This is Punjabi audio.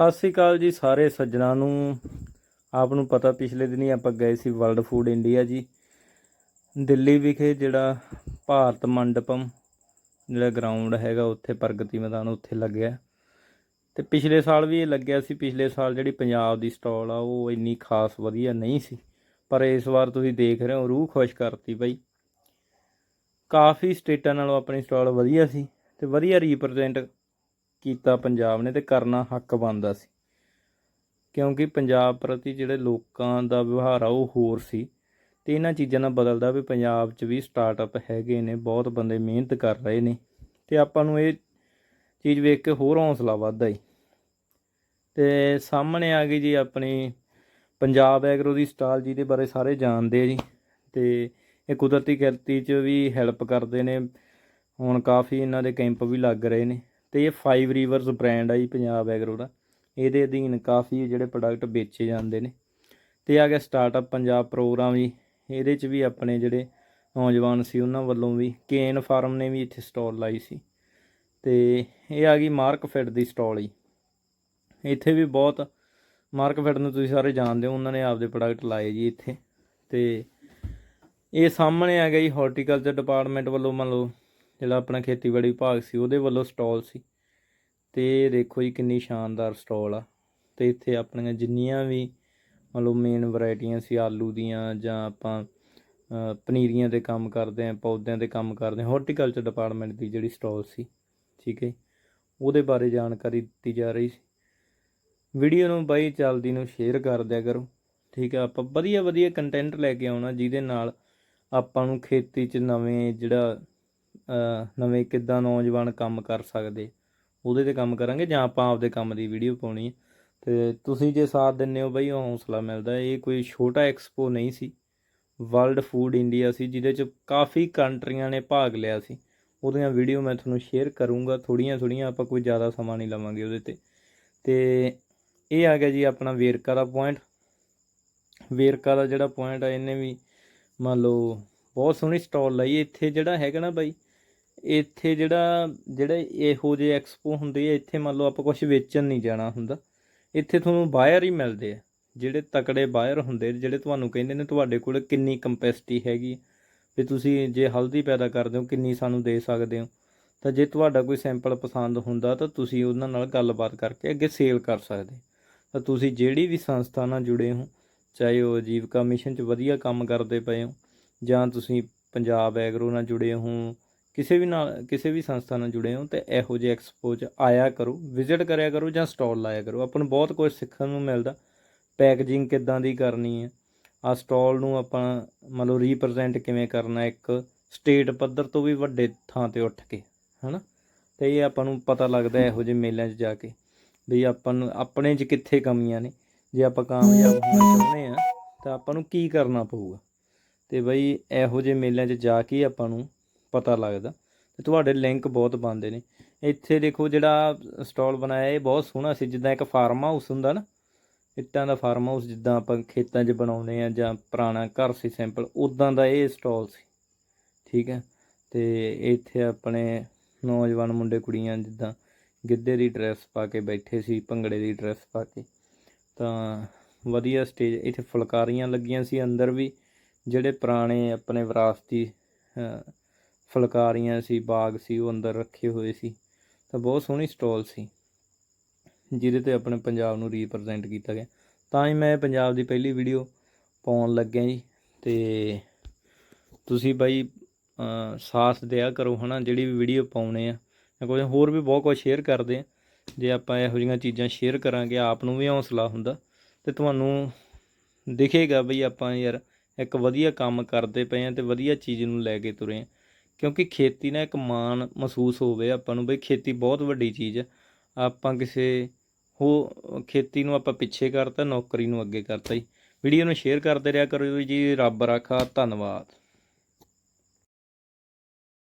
ਸਤਿ ਸ੍ਰੀ ਅਕਾਲ ਜੀ ਸਾਰੇ ਸੱਜਣਾ ਨੂੰ। ਆਪ ਨੂੰ ਪਤਾ ਪਿਛਲੇ ਦਿਨੀ ਆਪਾਂ ਗਏ ਸੀ ਵਰਲਡ ਫੂਡ ਇੰਡੀਆ ਜੀ। ਦਿੱਲੀ ਵਿਖੇ ਜਿਹੜਾ ਭਾਰਤ ਮੰਡਪਮ, ਜਿਹੜਾ ਗਰਾਊਂਡ ਹੈਗਾ ਉੱਥੇ ਪ੍ਰਗਤੀ ਮੈਦਾਨ ਉੱਥੇ ਲੱਗਿਆ। ਤੇ ਪਿਛਲੇ ਸਾਲ ਵੀ ਇਹ ਲੱਗਿਆ ਸੀ, ਪਿਛਲੇ ਸਾਲ ਜਿਹੜੀ ਪੰਜਾਬ ਦੀ ਸਟਾਲ ਆ ਉਹ ਇੰਨੀ ਖਾਸ ਵਧੀਆ ਨਹੀਂ ਸੀ। ਪਰ ਇਸ ਵਾਰ ਤੁਸੀਂ ਦੇਖ ਰਹੇ ਹੋ, ਰੂਹ ਖੁਸ਼ ਕਰਤੀ ਬਈ। ਕਾਫੀ ਸਟੇਟਾਂ ਨਾਲੋਂ ਆਪਣੀ ਸਟਾਲ ਵਧੀਆ ਸੀ ਤੇ ਵਧੀਆ ਰੀਪਰੈਜ਼ੈਂਟ ਕੀਤਾ ਪੰਜਾਬ ਨੇ ਤੇ ਕਰਨਾ ਹੱਕ ਬਣਦਾ ਸੀ। ਕਿਉਂਕਿ ਪੰਜਾਬ ਪ੍ਰਤੀ ਜਿਹੜੇ ਲੋਕਾਂ ਦਾ ਵਿਵਹਾਰ ਆ ਉਹ ਹੋਰ ਸੀ ਤੇ ਇਹਨਾਂ ਚੀਜ਼ਾਂ ਨਾਲ ਬਦਲਦਾ ਵੀ ਪੰਜਾਬ 'ਚ ਵੀ ਸਟਾਰਟਅਪ ਹੈਗੇ ਨੇ, ਬਹੁਤ ਬੰਦੇ ਮਿਹਨਤ ਕਰ ਰਹੇ ਨੇ ਤੇ ਆਪਾਂ ਨੂੰ ਇਹ ਚੀਜ਼ ਵੇਖ ਕੇ ਹੋਰ ਹੌਸਲਾ ਵੱਧਦਾ ਈ ਤੇ ਸਾਹਮਣੇ ਆ ਗਈ ਜੀ ਆਪਣੀ ਪੰਜਾਬ ਐਗਰੋ ਦੀ ਸਟਾਲ ਜਿਹਦੇ ਬਾਰੇ ਸਾਰੇ ਜਾਣਦੇ ਆ ਜੀ ਤੇ ਇਹ ਕੁਦਰਤੀ ਖੇਤੀ 'ਚ ਵੀ ਹੈਲਪ ਕਰਦੇ ਨੇ। ਹੁਣ ਕਾਫੀ ਇਹਨਾਂ ਦੇ ਕੈਂਪ ਵੀ ਲੱਗ ਰਹੇ ਨੇ। ਤੇ ਇਹ ਫਾਈਵ ਰਿਵਰਸ ਬ੍ਰਾਂਡ ਆ ਜੀ, ਪੰਜਾਬ ਐਗਰੋ ਦਾ। ਇਹਦੇ ਅਧੀਨ ਕਾਫੀ ਜਿਹੜੇ ਪ੍ਰੋਡਕਟ ਵੇਚੇ ਜਾਂਦੇ ਨੇ। ਤੇ ਆ ਗਿਆ ਸਟਾਰਟਅਪ ਪੰਜਾਬ ਪ੍ਰੋਗਰਾਮ ਜੀ। ਇਹਦੇ 'ਚ ਵੀ ਆਪਣੇ ਜਿਹੜੇ ਨੌਜਵਾਨ ਸੀ, ਉਹਨਾਂ ਵੱਲੋਂ ਵੀ ਕੇਨ ਫਾਰਮ ਨੇ ਵੀ ਇੱਥੇ ਸਟਾਲ ਲਾਈ ਸੀ। ਤੇ ਇਹ ਆ ਗਈ ਮਾਰਕ ਫਿਟ ਦੀ ਸਟਾਲ ਜੀ। ਇੱਥੇ ਵੀ ਬਹੁਤ ਮਾਰਕ ਫਿਟ ਨੂੰ ਤੁਸੀਂ ਸਾਰੇ ਜਾਣਦੇ ਹੋ, ਉਹਨਾਂ ਨੇ ਆਪਦੇ ਪ੍ਰੋਡਕਟ ਲਾਏ ਜੀ ਇੱਥੇ। ਤੇ ਇਹ ਸਾਹਮਣੇ ਆ ਗਿਆ ਜੀ ਹਾਰਟੀਕਲਚਰ ਡਿਪਾਰਟਮੈਂਟ ਵੱਲੋਂ ਮੰਨ ਲਓ ਜਿਹੜਾ ਆਪਣਾ ਖੇਤੀਬਾੜੀ ਵਿਭਾਗ ਸੀ, ਉਹਦੇ ਵੱਲੋਂ ਸਟਾਲ ਸੀ। ਤੇ ਦੇਖੋ ਜੀ, ਕਿੰਨੀ ਸ਼ਾਨਦਾਰ ਸਟਾਲ ਆ। ਤੇ ਇੱਥੇ ਆਪਣੀਆਂ ਜਿੰਨੀਆਂ ਵੀ ਮਤਲਬ ਮੇਨ ਵੈਰਾਈਟੀਆਂ ਸੀ, ਆਲੂ ਦੀਆਂ ਜਾਂ ਆਪਾਂ ਪਨੀਰੀਆਂ ਦੇ ਕੰਮ ਕਰਦੇ ਆ ਪੌਦਿਆਂ ਦੇ ਕੰਮ ਕਰਦੇ ਆ ਹਾਰਟੀਕਲਚਰ ਡਿਪਾਰਟਮੈਂਟ ਦੀ ਜਿਹੜੀ ਸਟਾਲ ਸੀ, ਠੀਕ ਹੈ ਉਹਦੇ ਬਾਰੇ ਜਾਣਕਾਰੀ ਦਿੱਤੀ ਜਾ ਰਹੀ ਸੀ। ਵੀਡੀਓ ਨੂੰ ਬਾਈ ਚੱਲਦੀ ਨੂੰ ਸ਼ੇਅਰ ਕਰ ਦਿਆ ਕਰੋ, ਠੀਕ ਹੈ, ਆਪਾਂ ਵਧੀਆ ਵਧੀਆ ਕੰਟੈਂਟ ਲੈ ਕੇ ਆਉਣਾ, ਜਿਹਦੇ ਨਾਲ ਆਪਾਂ ਨੂੰ ਖੇਤੀ 'ਚ ਨਵੇਂ ਜਿਹੜਾ ਨਵੇਂ ਕਿੱਦਾਂ ਨੌਜਵਾਨ ਕੰਮ ਕਰ ਸਕਦੇ, ਉਹਦੇ ਤੇ ਕੰਮ ਕਰਾਂਗੇ ਜਾਂ ਆਪਾਂ ਆਪਦੇ ਕੰਮ ਦੀ ਵੀਡੀਓ ਪਾਉਣੀ ਹੈ। ਤੇ ਤੁਸੀਂ ਜੇ ਸਾਥ ਦਿੰਦੇ ਹੋ ਬਈ, ਉਹ ਹੌਸਲਾ ਮਿਲਦਾ ਇਹ ਕੋਈ ਛੋਟਾ ਐਕਸਪੋ ਨਹੀਂ ਸੀ। ਵਰਲਡ ਫੂਡ ਇੰਡੀਆ ਸੀ, ਜਿਹਦੇ 'ਚ ਕਾਫੀ ਕੰਟਰੀਆਂ ਨੇ ਭਾਗ ਲਿਆ ਸੀ। ਉਹਦੀਆਂ ਵੀਡੀਓ ਮੈਂ ਤੁਹਾਨੂੰ ਸ਼ੇਅਰ ਕਰੂੰਗਾ। ਥੋੜੀਆਂ ਥੋੜੀਆਂ ਆਪਾਂ ਕੋਈ ਜ਼ਿਆਦਾ ਸਮਾਂ ਨਹੀਂ ਲਵਾਂਗੇ ਉਹਦੇ ਤੇ। ਤੇ ਇਹ ਆ ਗਿਆ ਜੀ ਆਪਣਾ ਵੇਰਕਾ ਦਾ ਪੁਆਇੰਟ ਵੇਰਕਾ ਦਾ ਜਿਹੜਾ ਪੁਆਇੰਟ ਆ, ਇਹਨੇ ਵੀ ਮੰਨ ਲਓ ਬਹੁਤ ਸੋਹਣੀ ਸਟਾਲ ਲਾਈ ਇੱਥੇ ਜਿਹੜਾ ਹੈਗਾ ਨਾ ਬਾਈ ਇੱਥੇ ਜਿਹੜਾ, ਜਿਹੜੇ ਇਹੋ ਜਿਹੇ ਐਕਸਪੋ ਹੁੰਦੇ ਆ, ਇੱਥੇ ਮੰਨ ਲਓ ਆਪਾਂ ਕੁਝ ਵੇਚਣ ਨਹੀਂ ਜਾਣਾ ਹੁੰਦਾ। ਇੱਥੇ ਤੁਹਾਨੂੰ ਬਾਇਰ ਹੀ ਮਿਲਦੇ ਆ, ਜਿਹੜੇ ਤਕੜੇ ਬਾਇਰ ਹੁੰਦੇ, ਜਿਹੜੇ ਤੁਹਾਨੂੰ ਕਹਿੰਦੇ ਨੇ ਤੁਹਾਡੇ ਕੋਲ ਕਿੰਨੀ ਕੰਪੈਸਿਟੀ ਹੈਗੀ ਵੀ ਤੁਸੀਂ ਜੇ ਹਲਦੀ ਪੈਦਾ ਕਰਦੇ ਹੋ, ਕਿੰਨੀ ਸਾਨੂੰ ਦੇ ਸਕਦੇ ਹੋ। ਤਾਂ ਜੇ ਤੁਹਾਡਾ ਕੋਈ ਸੈਂਪਲ ਪਸੰਦ ਹੁੰਦਾ, ਤਾਂ ਤੁਸੀਂ ਉਹਨਾਂ ਨਾਲ ਗੱਲਬਾਤ ਕਰਕੇ ਅੱਗੇ ਸੇਲ ਕਰ ਸਕਦੇ ਤਾਂ ਤੁਸੀਂ ਜਿਹੜੀ ਵੀ ਸੰਸਥਾ ਨਾਲ ਜੁੜੇ ਹੋ, ਚਾਹੇ ਉਹ ਜੀਵਕਾ ਮਿਸ਼ਨ 'ਚ ਵਧੀਆ ਕੰਮ ਕਰਦੇ ਪਏ ਹੋ, ਜਾਂ ਤੁਸੀਂ ਪੰਜਾਬ ਐਗਰੋ ਨਾਲ ਜੁੜੇ ਹੋ ਕਿਸੇ ਵੀ ਨਾਲ, ਕਿਸੇ ਵੀ ਸੰਸਥਾ ਨਾਲ ਜੁੜੇ ਹੋ ਤੇ ਇਹੋ ਜਿਹੇ ਐਕਸਪੋ 'ਚ ਆਇਆ ਕਰੋ ਵਿਜ਼ਿਟ ਕਰਿਆ ਕਰੋ ਜਾਂ ਸਟਾਲ ਲਾਇਆ ਕਰੋ। ਆਪਾਂ ਨੂੰ ਬਹੁਤ ਕੁਝ ਸਿੱਖਣ ਨੂੰ ਮਿਲਦਾ। ਪੈਕੇਜਿੰਗ ਕਿੱਦਾਂ ਦੀ ਕਰਨੀ ਹੈ? ਆ ਸਟਾਲ ਨੂੰ ਆਪਾਂ ਮੰਨ ਲਓ ਰੀਪਰੈਜ਼ੈਂਟ ਕਿਵੇਂ ਕਰਨਾ ਇੱਕ ਸਟੇਟ ਪੱਧਰ ਤੋਂ ਵੀ ਵੱਡੇ ਥਾਂ ਤੇ ਉੱਠ ਕੇ, ਹਨਾ? ਤੇ ਇਹ ਆਪਾਂ ਨੂੰ ਪਤਾ ਲੱਗਦਾ ਇਹੋ ਜਿਹੇ ਮੇਲਿਆਂ 'ਚ ਜਾ ਕੇ ਵੀ ਆਪਾਂ ਨੂੰ ਆਪਣੇ 'ਚ ਕਿੱਥੇ ਕਮੀਆਂ ਨੇ। ਜੇ ਆਪਾਂ ਕਾਮਯਾਬ ਹੋਣਾ ਚਾਹੁੰਦੇ ਆ ਤਾਂ ਆਪਾਂ ਨੂੰ ਕੀ ਕਰਨਾ ਪਊਗਾ? ਤੇ ਬਈ ਇਹੋ ਜਿਹੇ ਮੇਲਿਆਂ 'ਚ ਜਾ ਕੇ ਆਪਾਂ ਨੂੰ ਪਤਾ ਲੱਗਦਾ। ਤੇ ਤੁਹਾਡੇ ਲਿੰਕ ਬਹੁਤ ਬਣਦੇ ਨੇ। ਇੱਥੇ ਦੇਖੋ ਜਿਹੜਾ ਸਟਾਲ ਬਣਾਇਆ, ਇਹ ਬਹੁਤ ਸੋਹਣਾ ਸੀ। ਜਿੱਦਾਂ ਇੱਕ ਫਾਰਮ ਹਾਊਸ ਹੁੰਦਾ ਨਾ, ਇੱਟਾਂ ਦਾ ਫਾਰਮ ਹਾਊਸ ਜਿੱਦਾਂ ਆਪਾਂ ਖੇਤਾਂ 'ਚ ਬਣਾਉਂਦੇ ਆ ਜਾਂ ਪੁਰਾਣਾ ਘਰ ਸੀ ਸਿੰਪਲ ਉਦਾਂ ਦਾ ਇਹ ਸਟਾਲ ਸੀ। ਠੀਕ ਹੈ। ਤੇ ਇੱਥੇ ਆਪਣੇ ਨੌਜਵਾਨ ਮੁੰਡੇ ਕੁੜੀਆਂ ਜਿੱਦਾਂ ਗਿੱਧੇ ਦੀ ਡਰੈਸ ਪਾ ਕੇ ਬੈਠੇ ਸੀ, ਭੰਗੜੇ ਦੀ ਡਰੈਸ ਪਾ ਕੇ। ਤਾਂ ਵਧੀਆ ਸਟੇਜ ਇੱਥੇ ਫੁਲਕਾਰੀਆਂ ਲੱਗੀਆਂ ਸੀ ਅੰਦਰ ਵੀ, ਜਿਹੜੇ ਪੁਰਾਣੇ ਆਪਣੇ ਵਿਰਾਸਤੀ ਫੁਲਕਾਰੀਆਂ ਸੀ, ਬਾਗ ਸੀ, ਉਹ ਅੰਦਰ ਰੱਖੇ ਹੋਏ ਸੀ। ਤਾਂ ਬਹੁਤ ਸੋਹਣੀ ਸਟਾਲ ਸੀ, ਜਿਹਦੇ ਤੇ ਆਪਣੇ ਪੰਜਾਬ ਨੂੰ ਰੀਪਰੈਜ਼ੈਂਟ ਕੀਤਾ ਗਿਆ। ਤਾਂ ਹੀ ਮੈਂ ਪੰਜਾਬ ਦੀ ਪਹਿਲੀ ਵੀਡੀਓ ਪਾਉਣ ਲੱਗਿਆ ਜੀ। ਤੇ ਤੁਸੀਂ ਬਾਈ ਸਾਥ ਦਿਆ ਕਰੋ ਹਨਾ, ਜਿਹੜੀ ਵੀ ਵੀਡੀਓ ਪਾਉਣੇ ਆ। ਜਾਂ ਕੋਈ ਹੋਰ ਵੀ ਬਹੁਤ ਕੁਝ ਸ਼ੇਅਰ ਕਰਦੇ ਆ। ਜੇ ਆਪਾਂ ਇਹੋ ਜਿਹੀਆਂ ਚੀਜ਼ਾਂ ਸ਼ੇਅਰ ਕਰਾਂਗੇ, ਆਪ ਨੂੰ ਵੀ ਹੌਸਲਾ ਹੁੰਦਾ। ਤੇ ਤੁਹਾਨੂੰ ਦਿਖੇਗਾ ਬਈ ਆਪਾਂ ਯਾਰ ਇੱਕ ਵਧੀਆ ਕੰਮ ਕਰਦੇ ਪਏ ਆ ਤੇ ਵਧੀਆ ਚੀਜ਼ ਨੂੰ ਲੈ ਕੇ ਤੁਰੇ ਆ। ਕਿਉਂਕਿ ਖੇਤੀ ਨਾਲ ਇੱਕ ਮਾਣ ਮਹਿਸੂਸ ਹੋਵੇ ਆਪਾਂ ਨੂੰ, ਬਈ ਖੇਤੀ ਬਹੁਤ ਵੱਡੀ ਚੀਜ਼ ਹੈ ਆਪਾਂ ਕਿਸੇ ਹੋ, ਖੇਤੀ ਨੂੰ ਆਪਾਂ ਪਿੱਛੇ ਕਰਤਾ, ਨੌਕਰੀ ਨੂੰ ਅੱਗੇ ਕਰਤਾ ਜੀ। ਵੀਡੀਓ ਨੂੰ ਸ਼ੇਅਰ ਕਰਦੇ ਰਿਹਾ ਕਰੋ ਜੀ, ਰੱਬ ਰਾਖਾ, ਧੰਨਵਾਦ।